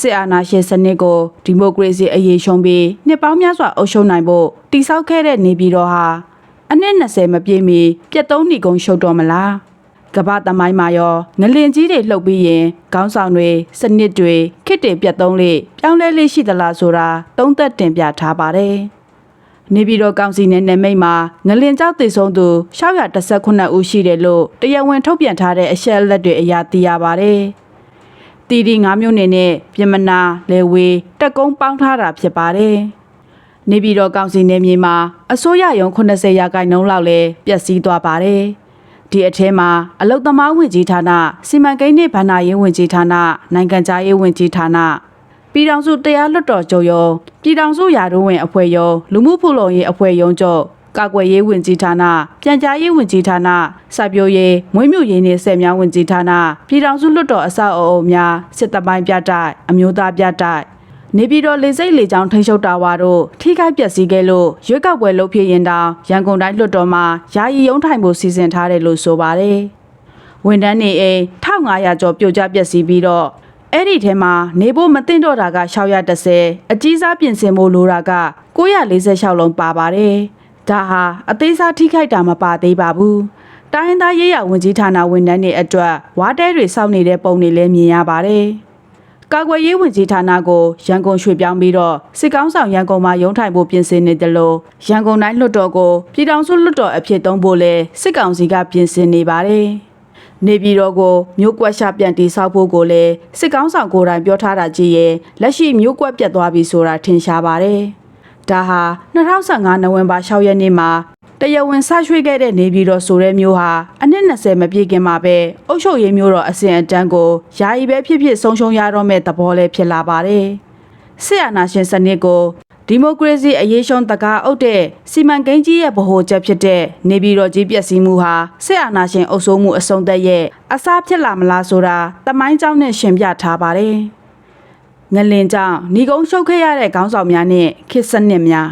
စစ်အာဏာရှင်စနစ်ကိုဒီမိုကရေစီအရေးရှုံးပြီးနှစ်ပေါင်းများစွာအုပ်ချုပ်နိုင်ဖို့တိဆောက်ခဲ့တဲ့နေပြည်တော်ဟာအနှစ်20မပြည့်မီပြတ်သုံးနေကုန်ရှုပ်တော်မလားကမ္ဘာသမိုင်းမှာရောငလင်ကြီးတွေလှုပ်ပြီးရင်ခေါင်းဆောင်တွေစနစ်တွေခစ်တင်ပြတ်သုံးလေပြောင်းလဲလေးရှိသလားဆိုတာသုံးသက်တင်ပြထားပါတယ်နေပြည်တော်ကောင်စီနယ်နယ်မိတ်မှာငလင်ကြောက်တည်ဆုံးသူ619ဦးရှိတယ်လို့တရားဝင်ထုတ်ပြန်ထားတဲ့အချက်အလက်တွေအရသိရပါတယ်။ တီဒီ9မျိုးနေနဲ့ပြင်မနာလေဝေတက်ကုန်းပေါင်းထားတာဖြစ်ပါတယ်။နေပြည်တော်ကောင်စီနယ်မြေမှာအစိုးရရုံ80ရာခိုင်နှုန်းလောက်လဲပျက်စီးသွားပါတယ်။ဒီအထဲမှာအလုတ်သမားဝင်ကြီးဌာနစီမံကိန်းနှင့်ဗဏ္ဍာရေးဝင်ကြီးဌာနနိုင်ငံခြားရေးဝင်ကြီးဌာနပြည်ထောင်စုတရားလွှတ်တော်ချုပ်ရုံးပြည်ထောင်စုရာထူးဝင်အဖွဲ့ရုံးလူမှုဖူလုံရေးအဖွဲ့ရုံးချုပ် ကာကွယ်ရေးဝင်ကြီးဌာနပြန်ကြားရေးဝင်ကြီးဌာနစာပြိုရေးမွေးမြူရေးနှင့်ဆက်များဝင်ကြီးဌာနပြည်ထောင်စုလွှတ်တော်အဆောက်အအုံများစစ်တပိုင်းပြတိုက်အမျိုးသားပြတိုက်နေပြည်တော်လေစိတ်လေကြောင်းထိန်းချုပ်တာဝါတို့ထိခိုက်ပျက်စီးခဲ့လို့ရွေးကောက်ပွဲလုပ်ဖြစ်ရင်တောင်ရန်ကုန်တိုင်းလွှတ်တော်မှာယာယီရုံးထိုင်မှုစီစဉ်ထားတယ်လို့ဆိုပါတယ်။ဝန်ထမ်းနေအိမ်1500ကျော်ပြိုကျပျက်စီးပြီးတော့အဲ့ဒီထဲမှာနေဖို့မသိတော့တာက630အကြီးစားပြင်ဆင်ဖို့လိုတာက946လုံးပါပါတယ်။ ဒါဟာအသေးစားထိခိုက်တာမပါသေးပါဘူး။တိုင်းရင်းသားရေးရဝန်ကြီးဌာနဝန်ထမ်းတွေအတွက်ဝါတဲတွေစောင့်နေတဲ့ပုံတွေလည်းမြင်ရပါတယ်။ကာကွယ်ရေးဝန်ကြီးဌာနကိုရန်ကုန်ရွှေ့ပြောင်းပြီးတော့စစ်ကောင်းဆောင်ရန်ကုန်မှာရုံးထိုင်ဖို့ပြင်ဆင်နေတယ်လို့ရန်ကုန်တိုင်းလွှတ်တော်ကိုပြည်ထောင်စုလွှတ်တော်အဖြစ်သုံးဖို့လဲစစ်ကောင်စီကပြင်ဆင်နေပါတယ်။နေပြည်တော်ကိုမြို့ကွက်ရှာပြန်တိဆောက်ဖို့ကိုလည်းစစ်ကောင်းဆောင်ကိုယ်တိုင်ပြောထားတာကြည့်ရင်လက်ရှိမြို့ကွက်ပြတ်သွားပြီဆိုတာထင်ရှားပါတယ်။ ဒါဟာ2015နိုဝင်ဘာ6ရက်နေ့မှာတရားဝင်ဆရွှေ့ခဲ့တဲ့နေပြည်တော်ဆိုတဲ့မျိုးဟာအနှစ်20မပြည့်ခင်မှာပဲအုပ်ချုပ်ရေးမျိုးတော်အစဉ်အတန်းကိုယာယီပဲဖြစ်ဖြစ်ဆုံးရှုံးရတော့မဲ့သဘောလေးဖြစ်လာပါတယ်။စစ်အာဏာရှင်စနစ်ကိုဒီမိုကရေစီအရေးရှုံးတကားအုပ်တဲ့စီမံကိန်းကြီးရဲ့ဗဟိုချက်ဖြစ်တဲ့နေပြည်တော်ကြီးပျက်စီးမှုဟာစစ်အာဏာရှင်အုပ်စိုးမှုအဆုံးသက်ရဲ့အစားဖြစ်လာမလားဆိုတာတမိုင်းကြောင်းနဲ့ရှင်းပြထားပါတယ်။ ငလင်ကြောင့်ဏီကုန်းရှုပ်ခဲ့ရတဲ့ခေါင်းဆောင်များနဲ့ခေတ်စနစ်များ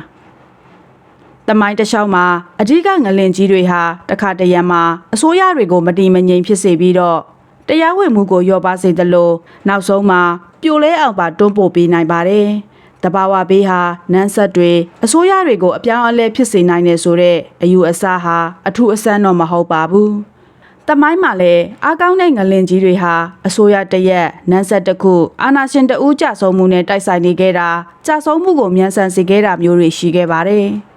တမိုင်းတစ်လျှောက်မှာအဓိကငလင်ကြီးတွေဟာတခါတရံမှာအစိုးရတွေကိုမတီမငြိမ်ဖြစ်စေပြီးတော့တရားဝင်မှုကိုလျော့ပါစေသလိုနောက်ဆုံးမှာပြိုလဲအောင်ပါတွန်းပို့ပေးနိုင်ပါတယ်။တဘာဝဘေးဟာနန်းဆက်တွေအစိုးရတွေကိုအပြောင်းအလဲဖြစ်စေနိုင်တယ်ဆိုတဲ့အယူအဆဟာအထူးအဆန်းတော့မဟုတ်ပါဘူး။ တမိုင်းမှာလည်းအားကောင်းတဲ့ငလင်ကြီးတွေဟာအစိုးရတရက်နန်းဆက်တစ်ခုအာဏာရှင်တဦးကြဆုံးမှုနဲ့တိုက်ဆိုင်နေခဲ့တာကြဆုံးမှုကိုမြန်ဆန်စေခဲ့တာမျိုးတွေရှိခဲ့ပါတယ်။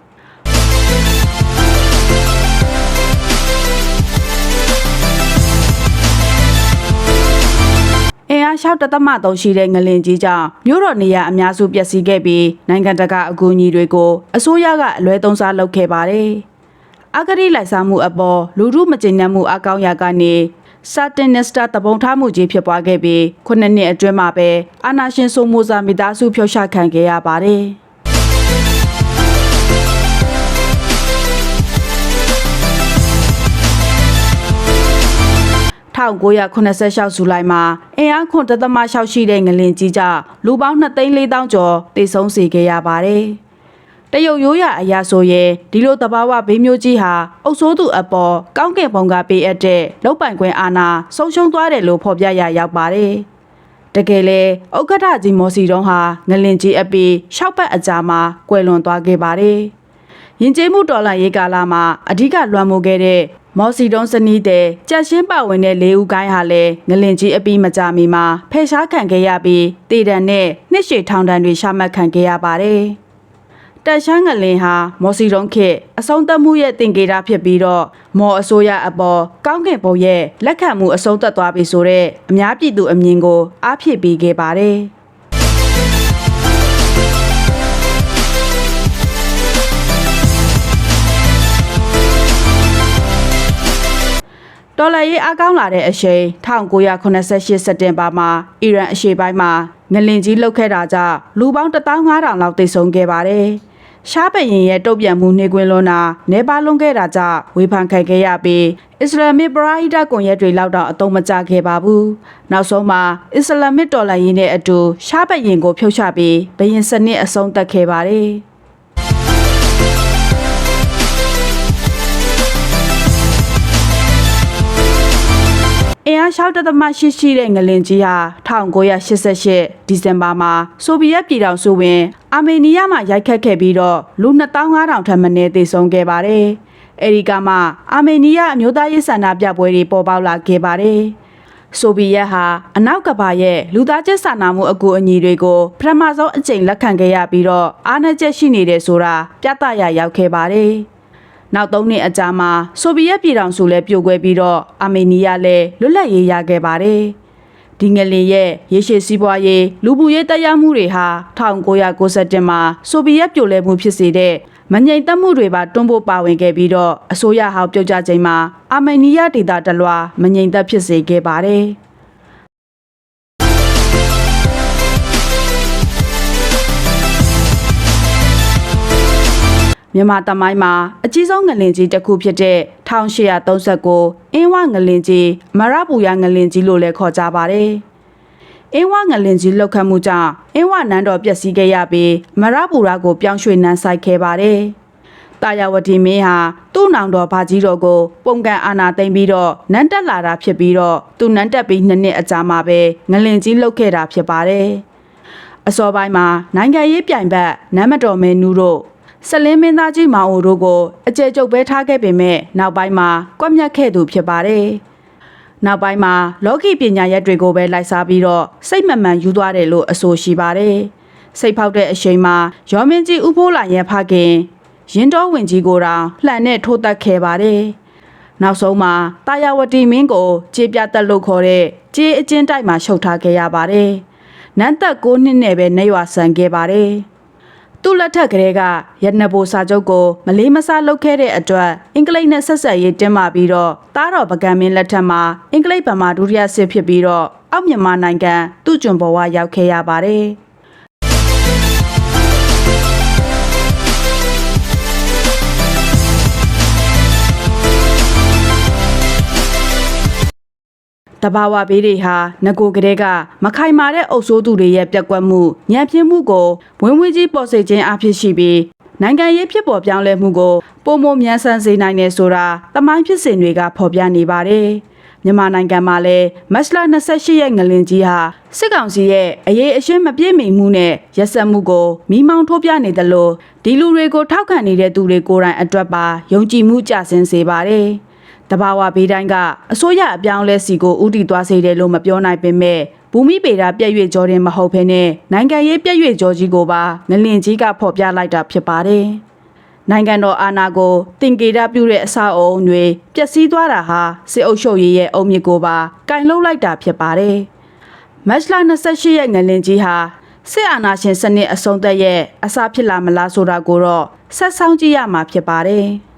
အင်အား6တသမ3ရှိတဲ့ငလင်ကြီးကြောင့်မြို့တော်နေရာအများစုပျက်စီးခဲ့ပြီးနိုင်ငံတကာအကူအညီတွေကိုအစိုးရကအလွဲသုံးစားလုပ်ခဲ့ပါတယ်။ အဂတိလိုက်စားမှုအပေါ်လူမှုမကျေနပ်မှုအကောင်းရာကနေစာတင်နစ္စတာတပုံထားမှုကြီးဖြစ်ပွားခဲ့ပြီးခုနှစ်နှစ်အတွင်းမှာပဲအာနာရှင်ဆိုမိုဇာမိသားစုဖျောက်ချခံခဲ့ရပါတယ်။1986ဇူလိုင်မှာအင်အားခွန်တသမ6ရှိတဲ့ငလင်ကြီးကြလူပေါင်း2,400ကျော်တိတ်ဆုံးစေခဲ့ရပါတယ်။ တရုတ်ရိုးရအရာဆိုရင်ဒီလိုတဘာဝဘေးမျိုးကြီးဟာအုပ်ဆိုးသူအပေါ်ကောင်းကင်ဘုံကပေးအပ်တဲ့လောက်ပိုင်ခွင့်အာဏာဆုံးရှုံးသွားတယ်လို့ဖော်ပြရရောက်ပါတယ်။တကယ်လဲဥက္ကဋ္ဌကြီးမော်စီတုံးဟာငလင်ကြီးအပီရှောက်ပတ်အကြာမှာကွယ်လွန်သွားခဲ့ပါတယ်။ယဉ်ကျေးမှုတော်လှန်ရေးကာလမှာအဓိကလွှမ်းမိုးခဲ့တဲ့မော်စီတုံးစနီးတဲ့ကြက်ရှင်းပါဝင်တဲ့လေးဦးကိုင်းဟာလည်းငလင်ကြီးအပီမကြမီမှာဖယ်ရှားခံခဲ့ရပြီးတည်တံနဲ့နှစ်ရှည်ထောင်ဒဏ်တွေရှာမှတ်ခံခဲ့ရပါတယ်။ တက်ရှမ်းငလင်ဟာမော်စီတုံးခေတ်အဆုံးသတ်မှုရဲ့တင်ကေတာဖြစ်ပြီးတော့မော်အစိုးရအပေါ်ကောင်းကင်ဘုံရဲ့လက်ခံမှုအဆုံးသတ်သွားပြီဆိုတော့အများပြည်သူအမြင်ကိုအားဖြည့်ပေးခဲ့ပါတယ်။တော်လရေးအကောင်းလာတဲ့အချိန်1988စက်တင်ဘာမှာအီရန်အရှေ့ပိုင်းမှာငလင်ကြီးလှုပ်ခဲ့တာကြောင့်လူပေါင်း15000လောက်တိတ်ဆုံးခဲ့ပါတယ်။ ရှားပရင်ရဲ့တုတ်ပြန်မှုနှိကွင်းလွန်တာနေပါလွန်ခဲ့တာကြောင့်ဝေဖန်ခံခဲ့ရပြီးအစ္စလာမစ်ပရာဟိဒကွန်ရက်တွေလောက်တော့အသုံးမကျခဲ့ပါဘူး။နောက်ဆုံးမှာအစ္စလာမစ်တော်လှန်ရေးနဲ့အတူရှားပရင်ကိုဖြုတ်ချပြီးဘရင်စနစ်အဆုံးသတ်ခဲ့ပါတယ်။ အင်အား6.8ရှိတဲ့ငလင်ကြီးဟာ1988ဒီဇင်ဘာမှာဆိုဗီယက်ပြည်ထောင်စုဝင် အာမေနီးယားမှာရိုက်ခတ်ခဲ့ပြီးတော့လူ2500ထပ်မံသေဆုံးခဲ့ပါတယ်။အဲဒီကမှအာမေနီးယားအမျိုးသားရေးဆန္ဒပြပွဲတွေပေါ်ပေါက်လာခဲ့ပါတယ်။ဆိုဗီယက်ဟာအနောက်ကဘာရဲ့လူသားချင်းစာနာမှုအကူအညီတွေကိုပထမဆုံးအကြိမ်လက်ခံခဲ့ရပြီးတော့အားနည်းချက်ရှိနေတယ်ဆိုတာပြသရရောက်ခဲ့ပါတယ်။ နောက်သုံးနှစ်အကြာမှာဆိုဗီယက်ပြည်ထောင်စုလည်းပြိုကွဲပြီးတော့အာမေနီးယားလည်းလွတ်လပ်ရေးရခဲ့ပါတယ်။ဒီငလင်ရဲ့ရေရှည်စည်းပွားရေးလူမှုရေးတက်ရောက်မှုတွေဟာ1991မှာဆိုဗီယက်ပြိုလဲမှုဖြစ်စေတဲ့မငြိမ်သက်မှုတွေပါတွန်းပို့ပါဝင်ခဲ့ပြီးတော့အစိုးရဟောင်းပြုတ်ကျချိန်မှာအာမေနီးယားဒေသတလွာမငြိမ်သက်ဖြစ်စေခဲ့ပါတယ်။ မြန်မာတမိုင်းမှာအကြီးဆုံးငလင်ကြီးတစ်ခုဖြစ်တဲ့1839အင်းဝငလင်ကြီးမရပူရငလင်ကြီးလို့လည်းခေါ်ကြပါတယ်။အင်းဝငလင်ကြီးလောက်ခတ်မှုကြောင့်အင်းဝနန်းတော်ပျက်စီးခဲ့ရပြီးမရပူရကိုပြောင်းရွှေ့နန်းဆိုင်ခဲ့ပါတယ်။တာယာဝတီမင်းဟာသူ့နောင်တော်ဘာကြီးတော်ကိုပုံကန်အာနာသိမ့်ပြီးတော့နန်းတက်လာတာဖြစ်ပြီးတော့သူနန်းတက်ပြီးနှစ်နှစ်အကြာမှာပဲငလင်ကြီးလောက်ခဲ့တာဖြစ်ပါတယ်။အစောပိုင်းမှာနိုင်ငံရေးပြိုင်ဘက်နမ်းမတော်မဲနူးတို့ ဆက်လင်းမင်းသားကြီးမောင်အိုတို့ကိုအကျယ်ကျုပ်ပဲထားခဲ့ပေမဲ့နောက်ပိုင်းမှာကွက်မြတ်ခဲ့သူဖြစ်ပါတယ်။နောက်ပိုင်းမှာလောကီပညာရက်တွေကိုပဲလိုက်စားပြီးတော့စိတ်မမှန်ယူသွားတယ်လို့အဆိုရှိပါတယ်။စိတ်ဖောက်တဲ့အချိန်မှာရောမင်းကြီးဥဖိုးလာရဲ့ဖခင်ရင်တော်ဝင်ကြီးကိုတောင်လှန်နဲ့ထိုးတက်ခဲ့ပါတယ်။နောက်ဆုံးမှာတာယာဝတီမင်းကိုကြေးပြတက်လို့ခေါ်တဲ့ကြေးအကျဉ်းတိုက်မှာရှုပ်ထားခဲ့ရပါတယ်။နန်းသက်9နှစ်နဲ့ပဲနေရွာဆန်ခဲ့ပါတယ်။ သူ့လက်ထက်ကလေးကရတနဘူစာချုပ်ကိုမလေးမစားလုပ်ခဲ့တဲ့အတွက်အင်္ဂလိပ်နဲ့ဆက်ဆက်ရေးတင်းမာပြီးတော့တားတော်ပကံမင်းလက်ထက်မှာအင်္ဂလိပ်ဗမာဒုတိယစစ်ဖြစ်ပြီးတော့အောက်မြန်မာနိုင်ငံသူ့ကျွန်ဘဝရောက်ခဲ့ရပါတယ်။ တဘာဝဘေးတွေဟာငကိုကလေးကမခိုင်မာတဲ့အုပ်စိုးသူတွေရဲ့ပြက်ကွက်မှုညံပြင်းမှုကိုဝင်းဝင်းကြီးပေါ်စေခြင်းအဖြစ်ရှိပြီးနိုင်ငံရေးဖြစ်ပေါ်ပြောင်းလဲမှုကိုပုံမမြန်ဆန်စေနိုင်တယ်ဆိုတာတမိုင်းဖြစ်စဉ်တွေကဖော်ပြနေပါတယ်။မြန်မာနိုင်ငံမှာလည်းမတ်လ28ရက်ငလင်ကြီးဟာစစ်ကောင်စီရဲ့အရေးအရှင်းမပြည့်မီမှုနဲ့ရက်စက်မှုကိုမိမောင်းထိုးပြနေတယ်လို့ဒီလူတွေကိုထောက်ခံနေတဲ့သူတွေကိုယ်တိုင်အတွက်ပါယုံကြည်မှုကြဆင်းစေပါတယ်။ တဘာဝဘေးတိုင်းကအစိုးရအပြောင်းအလဲစီကိုဥတီသွားစေတယ်လို့မပြောနိုင်ပေမဲ့ဘူမိပေတာပြည့်ရွေ့ကြောတင်မဟုတ်ဘဲနဲ့နိုင်ငံရေးပြည့်ရွေ့ကြောကြီးကိုပါငလင်ကြီးကဖော်ပြလိုက်တာဖြစ်ပါတယ်။နိုင်ငံတော်အာဏာကိုတင်ကေတပြုတဲ့အဆောက်အအုံတွေပျက်စီးသွားတာဟာစစ်အုပ်ချုပ်ရေးရဲ့အုံမြစ်ကိုပါကင်လှုပ်လိုက်တာဖြစ်ပါတယ်။မတ်လ28ရက်ငလင်ကြီးဟာစစ်အာဏာရှင်စနစ်အဆုံးသတ်ရဲ့အစဖြစ်လာမလားဆိုတာကိုတော့ဆက်ဆောင်ကြည့်ရမှာဖြစ်ပါတယ်။